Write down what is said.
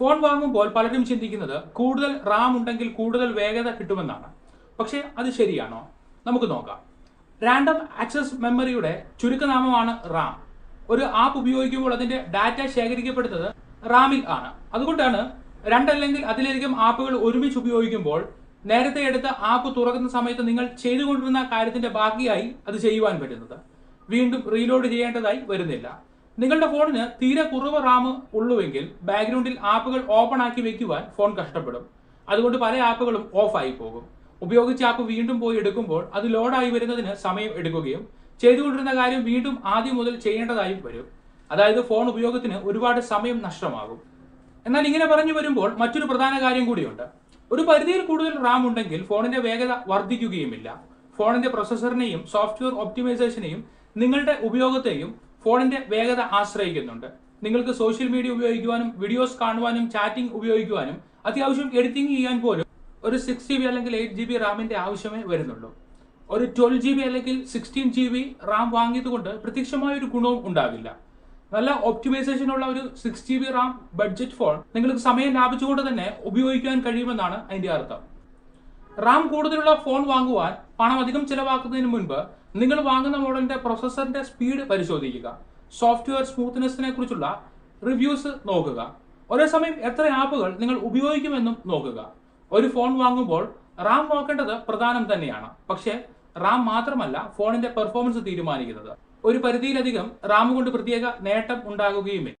Phone വാങ്ങുമ്പോൾ പലരും ചിന്തിക്കുന്നത് കൂടുതൽ റാം ഉണ്ടെങ്കിൽ കൂടുതൽ വേഗത കിട്ടുമെന്നാണ്. പക്ഷേ അത് ശരിയാണോ? നമുക്ക് നോക്കാം. റാൻഡം ആക്സസ് മെമ്മറിയുടെ ചുരുക്കനാമമാണ് റാം. ഒരു ആപ്പ് ഉപയോഗിക്കുമ്പോൾ അതിന്റെ ഡാറ്റ ശേഖരിക്കപ്പെടുന്നത് റാമിൽ ആണ്. അതുകൊണ്ടാണ് രണ്ടല്ലെങ്കിൽ അതിലധികം ആപ്പുകൾ ഒരുമിച്ച് ഉപയോഗിക്കുമ്പോൾ നേരത്തെ എടുത്ത ആപ്പ് തുറക്കുന്ന സമയത്ത് നിങ്ങൾ ചെയ്തുകൊണ്ടിരുന്ന കാര്യത്തിന്റെ ബാക്കിയായി അത് ചെയ്യുവാൻ പറ്റുന്നത്. വീണ്ടും റീലോഡ് ചെയ്യേണ്ടതായി വരുന്നില്ല. നിങ്ങളുടെ ഫോണിന് തീരെ കുറവ് റാം ഉള്ളുവെങ്കിൽ ബാക്ക്ഗ്രൗണ്ടിൽ ആപ്പുകൾ ഓപ്പൺ ആക്കി വെക്കുവാൻ ഫോൺ കഷ്ടപ്പെടും. അതുകൊണ്ട് പല ആപ്പുകളും ആയി പോകും. ഉപയോഗിച്ച ആപ്പ് വീണ്ടും പോയി എടുക്കുമ്പോൾ അത് ലോഡായി വരുന്നതിന് സമയം എടുക്കുകയും ചെയ്തുകൊണ്ടിരുന്ന കാര്യം വീണ്ടും ആദ്യം മുതൽ ചെയ്യേണ്ടതായും വരും. അതായത് ഫോൺ ഉപയോഗത്തിന് ഒരുപാട് സമയം നഷ്ടമാകും. എന്നാൽ ഇങ്ങനെ പറഞ്ഞു വരുമ്പോൾ മറ്റൊരു പ്രധാന കാര്യം കൂടിയുണ്ട്. ഒരു പരിധിയിൽ കൂടുതൽ റാം ഉണ്ടെങ്കിൽ ഫോണിന്റെ വേഗത വർദ്ധിക്കുകയുമില്ല. ഫോണിന്റെ പ്രൊസസറിനെയും സോഫ്റ്റ്വെയർ ഒപ്റ്റിമൈസേഷനെയും നിങ്ങളുടെ ഉപയോഗത്തെയും ഫോണിന്റെ വേഗത ആശ്രയിക്കുന്നുണ്ട്. നിങ്ങൾക്ക് സോഷ്യൽ മീഡിയ ഉപയോഗിക്കുവാനും വീഡിയോസ് കാണുവാനും ചാറ്റിംഗ് ഉപയോഗിക്കുവാനും അത്യാവശ്യം എഡിറ്റിംഗ് ചെയ്യാൻ പോലും ഒരു സിക്സ് ജി ബി അല്ലെങ്കിൽ എയ്റ്റ് ജി ബി റാമിന്റെ ആവശ്യമേ വരുന്നുള്ളൂ. ഒരു ട്വൽവ് ജി ബി അല്ലെങ്കിൽ സിക്സ്റ്റീൻ ജി ബി റാം വാങ്ങിയതുകൊണ്ട് പ്രത്യക്ഷമായ ഒരു ഗുണവും ഉണ്ടാകില്ല നല്ല ഓപ്റ്റിമൈസേഷൻ ഉള്ള ഒരു six G B RAM budget phone നിങ്ങൾക്ക് സമയം ലാഭിച്ചുകൊണ്ട് തന്നെ ഉപയോഗിക്കാൻ കഴിയുമെന്നാണ് അതിന്റെ അർത്ഥം. റാം കൂടുതലുള്ള ഫോൺ വാങ്ങുവാൻ പണം അധികം ചിലവാക്കുന്നതിന് മുൻപ് നിങ്ങൾ വാങ്ങുന്ന മോഡലിന്റെ പ്രൊസസറിന്റെ സ്പീഡ് പരിശോധിക്കുക. സോഫ്റ്റ്വെയർ സ്മൂത്ത്നെസ്സിനെ കുറിച്ചുള്ള റിവ്യൂസ് നോക്കുക. ഒരേ സമയം എത്ര ആപ്പുകൾ നിങ്ങൾ ഉപയോഗിക്കുമെന്നും നോക്കുക. ഒരു ഫോൺ വാങ്ങുമ്പോൾ റാം നോക്കേണ്ടത് പ്രധാനം തന്നെയാണ്. പക്ഷേ റാം മാത്രമല്ല ഫോണിന്റെ പെർഫോമൻസ് തീരുമാനിക്കുന്നത്. ഒരു പരിധിയിലധികം റാം കൊണ്ട് പ്രത്യേക നേട്ടം ഉണ്ടാകുകയുമില്ല